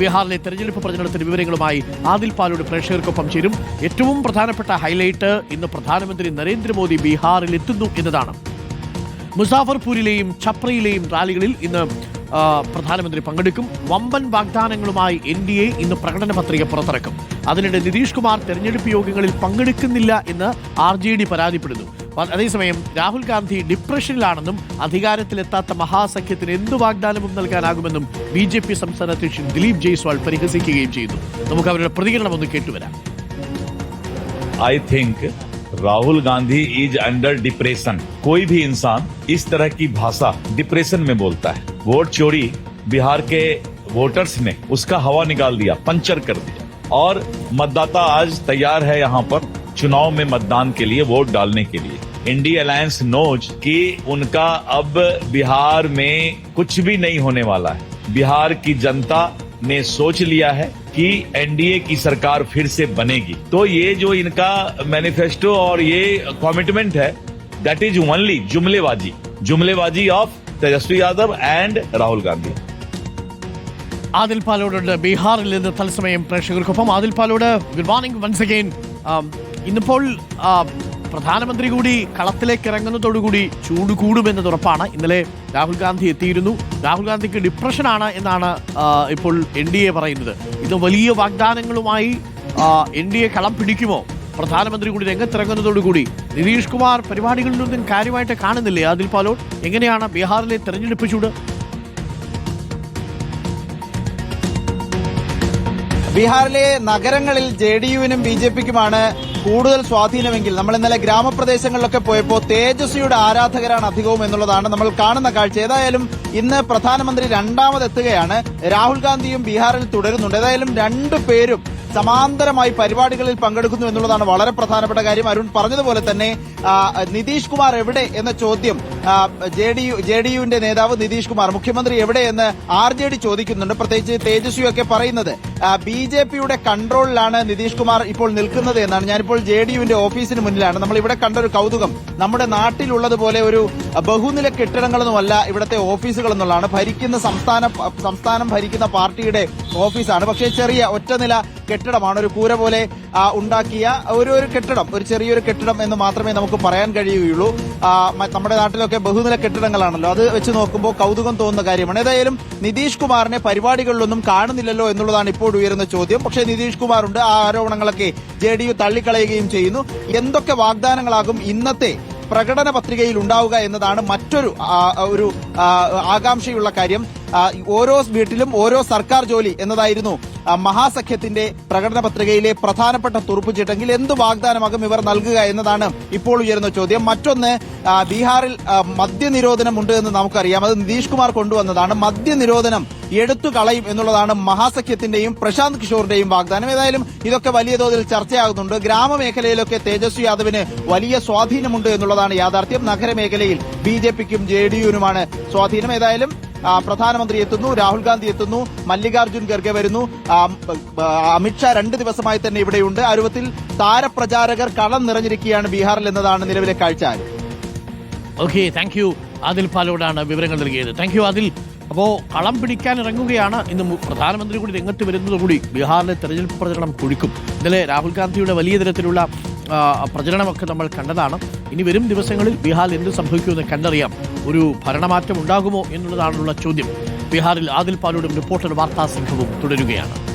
ബീഹാറിലെ തെരഞ്ഞെടുപ്പ് പ്രചരണത്തിന്റെ വിവരങ്ങളുമായി ആദിൽ പാലോട് പ്രേക്ഷകർക്കൊപ്പം ചേരും. ഏറ്റവും പ്രധാനപ്പെട്ട ഹൈലൈറ്റ് ഇന്ന് പ്രധാനമന്ത്രി നരേന്ദ്രമോദി ബീഹാറിൽ എത്തുന്നു എന്നതാണ്. മുസാഫർപൂരിലെയും ഛപ്രയിലെയും റാലികളിൽ ഇന്ന് പ്രധാനമന്ത്രി പങ്കെടുക്കും. വമ്പൻ വാഗ്ദാനങ്ങളുമായി എൻ ഡി എ ഇന്ന് പ്രകടന പത്രിക പുറത്തിറക്കും. അതിനിടെ നിതീഷ് കുമാർ തെരഞ്ഞെടുപ്പ് യോഗങ്ങളിൽ പങ്കെടുക്കുന്നില്ല എന്ന് ആർ ജെ ഡി പരാതിപ്പെടുന്നു. അതേസമയം രാഹുൽ ഗാന്ധി ഡിപ്രഷനിലാണെന്നും അധികാരത്തിലെത്താത്ത മഹാസഖ്യത്തിന് എന്ത് വാഗ്ദാനവും നൽകാനാകുമെന്നും ബി ജെ പി സംസ്ഥാന അധ്യക്ഷൻ ദിലീപ് ജയ്സ്വാൾ പരിഹസിക്കുകയും ചെയ്തു നമുക്ക് അവരുടെ പ്രതികരണം ഒന്ന് കേട്ടുവരാം I think Rahul Gandhi is under depression कोई भी इंसान इस तरह की भाषा डिप्रेशन में बोलता है वोट चोरी बिहार के वोटर्स ने उसका हवा निकाल दिया पंचर कर दिया और मतदाता आज तैयार है यहाँ पर चुनाव में मतदान के लिए वोट डालने के लिए इंडिया अलायंस नोज कि उनका अब बिहार में कुछ भी नहीं होने वाला है बिहार की जनता ने सोच लिया है कि एनडीए की सरकार फिर से बनेगी तो ये जो इनका मैनिफेस्टो और ये कमिटमेंट है दैट इज ओनली जुमलेबाजी जुमलेबाजी ऑफ तेजस्वी यादव एंड राहुल गांधी ആദിൽ പാലോടുണ്ട് ബീഹാറിൽ നിന്ന് തത്സമയം പ്രേക്ഷകർക്കൊപ്പം Adil Palode good morning once again ഇന്നിപ്പോൾ ആ, പ്രധാനമന്ത്രി കൂടി കളത്തിലേക്ക് ഇറങ്ങുന്നതോടുകൂടി ചൂട് കൂടുമെന്നത് ഇന്നലെ രാഹുൽ ഗാന്ധി എത്തിയിരുന്നു. രാഹുൽ ഗാന്ധിക്ക് ഡിപ്രഷനാണ് എന്നാണ് ഇപ്പോൾ എൻ ഡി എ പറയുന്നത്. ഇത് വലിയ വാഗ്ദാനങ്ങളുമായി എൻ ഡി എ കളം പിടിക്കുമോ? പ്രധാനമന്ത്രി കൂടി രംഗത്തിറങ്ങുന്നതോടുകൂടി. നിതീഷ് കുമാർ പരിപാടികളിലൊന്നും കാര്യമായിട്ട് കാണുന്നില്ലേ? അതിൽ പാലോട് എങ്ങനെയാണ് ബീഹാറിലെ തെരഞ്ഞെടുപ്പ് ചൂട്? ബീഹാറിലെ നഗരങ്ങളിൽ ജെ ഡി യുവിനും ബി ജെ പിക്കുമാണ് കൂടുതൽ സ്വാധീനമെങ്കിൽ. നമ്മൾ ഇന്നലെ ഗ്രാമപ്രദേശങ്ങളിലൊക്കെ പോയപ്പോൾ തേജസ്വിയുടെ ആരാധകരാണ് അധികവും എന്നുള്ളതാണ് നമ്മൾ കാണുന്ന കാഴ്ച. ഏതായാലും ഇന്ന് പ്രധാനമന്ത്രി രണ്ടാമതെത്തുകയാണ്. രാഹുൽ ഗാന്ധിയും ബീഹാറിൽ തുടരുന്നുണ്ട്. ഏതായാലും രണ്ടു പേരും സമാന്തരമായി പരിപാടികളിൽ പങ്കെടുക്കുന്നു എന്നുള്ളതാണ് വളരെ പ്രധാനപ്പെട്ട കാര്യം. അരുൺ പറഞ്ഞതുപോലെ തന്നെ നിതീഷ് കുമാർ എവിടെ എന്ന ചോദ്യം J D U J D യുവിന്റെ നേതാവ് നിതീഷ് കുമാർ മുഖ്യമന്ത്രി എവിടെ എന്ന് ആർ ജെ ഡി ചോദിക്കുന്നുണ്ട്. പ്രത്യേകിച്ച് തേജസ്വിയൊക്കെ പറയുന്നത് ബി ജെ പിയുടെ കൺട്രോളിലാണ് നിതീഷ് കുമാർ ഇപ്പോൾ നിൽക്കുന്നത് എന്നാണ്. ഞാനിപ്പോൾ ജെ ഡി യുവിന്റെ ഓഫീസിന് മുന്നിലാണ്. നമ്മൾ ഇവിടെ കണ്ട ഒരു കൗതുകം നമ്മുടെ നാട്ടിലുള്ളതുപോലെ ഒരു ബഹുനില കെട്ടിടങ്ങളൊന്നുമല്ല ഇവിടുത്തെ ഓഫീസുകൾ എന്നുള്ളതാണ്. ഭരിക്കുന്ന സംസ്ഥാന സംസ്ഥാനം ഭരിക്കുന്ന പാർട്ടിയുടെ ഓഫീസാണ്. പക്ഷേ ചെറിയ ഒറ്റനില കെട്ടിടമാണ് ഒരു കൂര പോലെ ഉണ്ടാക്കിയ ഒരു ഒരു കെട്ടിടം ഒരു ചെറിയൊരു കെട്ടിടം എന്ന് മാത്രമേ നമുക്ക് പറയാൻ കഴിയുകയുള്ളൂ. നമ്മുടെ നാട്ടിലൊക്കെ ബഹുനില കെട്ടിടങ്ങളാണല്ലോ. അത് വെച്ച് നോക്കുമ്പോൾ കൗതുകം തോന്നുന്ന കാര്യമാണ്. ഏതായാലും നിതീഷ് കുമാറിനെ പരിപാടികളിലൊന്നും കാണുന്നില്ലല്ലോ എന്നുള്ളതാണ് ഇപ്പോൾ ഉയരുന്ന ചോദ്യം. പക്ഷേ നിതീഷ് കുമാറുണ്ട്. ആ ആരോപണങ്ങളൊക്കെ ജെ ഡി യു തള്ളിക്കളയുകയും ചെയ്യുന്നു. എന്തൊക്കെ വാഗ്ദാനങ്ങളാകും ഇന്നത്തെ പ്രകടന പത്രികയിൽ ഉണ്ടാവുക എന്നതാണ് മറ്റൊരു ഒരു ആകാംക്ഷയുള്ള കാര്യം. ഓരോ വീട്ടിലും ഓരോ സർക്കാർ ജോലി എന്നതായിരുന്നു മഹാസഖ്യത്തിന്റെ പ്രകടന പത്രികയിലെ പ്രധാനപ്പെട്ട തുറപ്പുചീട്ടെങ്കിൽ എന്ത് വാഗ്ദാനമാകും ഇവർ നൽകുക എന്നതാണ് ഇപ്പോൾ ഉയരുന്ന ചോദ്യം. മറ്റൊന്ന് ബീഹാറിൽ മദ്യനിരോധനം ഉണ്ട് എന്ന് നമുക്കറിയാം. അത് നിതീഷ് കുമാർ കൊണ്ടുവന്നതാണ്. മദ്യനിരോധനം എടുത്തു കളയും എന്നുള്ളതാണ് മഹാസഖ്യത്തിന്റെയും പ്രശാന്ത് കിഷോറിന്റെയും വാഗ്ദാനം. ഏതായാലും ഇതൊക്കെ വലിയ തോതിൽ ചർച്ചയാകുന്നുണ്ട്. ഗ്രാമമേഖലയിലൊക്കെ തേജസ്വി യാദവിന് വലിയ സ്വാധീനമുണ്ട് എന്നുള്ളതാണ് യാഥാർത്ഥ്യം. നഗരമേഖലയിൽ ബി ജെ പിക്കും ജെ ഡി സ്വാധീനം. ഏതായാലും പ്രധാനമന്ത്രി എത്തുന്നു രാഹുൽ ഗാന്ധി എത്തുന്നു മല്ലികാർജുൻ ഖർഗെ വരുന്നു. അമിത്ഷാ രണ്ട് ദിവസമായി തന്നെ ഇവിടെയുണ്ട് ആ രൂപത്തിൽ താരപ്രചാരകർ കളം നിറഞ്ഞിരിക്കുകയാണ് ബീഹാറിൽ എന്നതാണ് നിലവിലെ കാഴ്ച. ഓക്കെ താങ്ക് യു ആദിൽ പാലോടാണ് വിവരങ്ങൾ നൽകിയത്. Thank you Adil. അപ്പോ കളം പിടിക്കാൻ ഇറങ്ങുകയാണ്. ഇന്ന് പ്രധാനമന്ത്രി കൂടി രംഗത്ത് വരുന്നതോടുകൂടി ബീഹാറിലെ തെരഞ്ഞെടുപ്പ് പ്രചരണം കുഴിക്കും. ഇന്നലെ രാഹുൽ ഗാന്ധിയുടെ വലിയ തരത്തിലുള്ള പ്രചരണമൊക്കെ നമ്മൾ കണ്ടതാണ്. ഇനി വരും ദിവസങ്ങളിൽ ബീഹാറിൽ എന്ത് സംഭവിക്കുമെന്ന് കണ്ടറിയാം. ഒരു ഭരണമാറ്റം ഉണ്ടാകുമോ എന്നുള്ളതാണുള്ള ചോദ്യം. ബീഹാറിൽ ആദിൽ പാലോടും റിപ്പോർട്ടർ വാർത്താ സംഘവും തുടരുകയാണ്.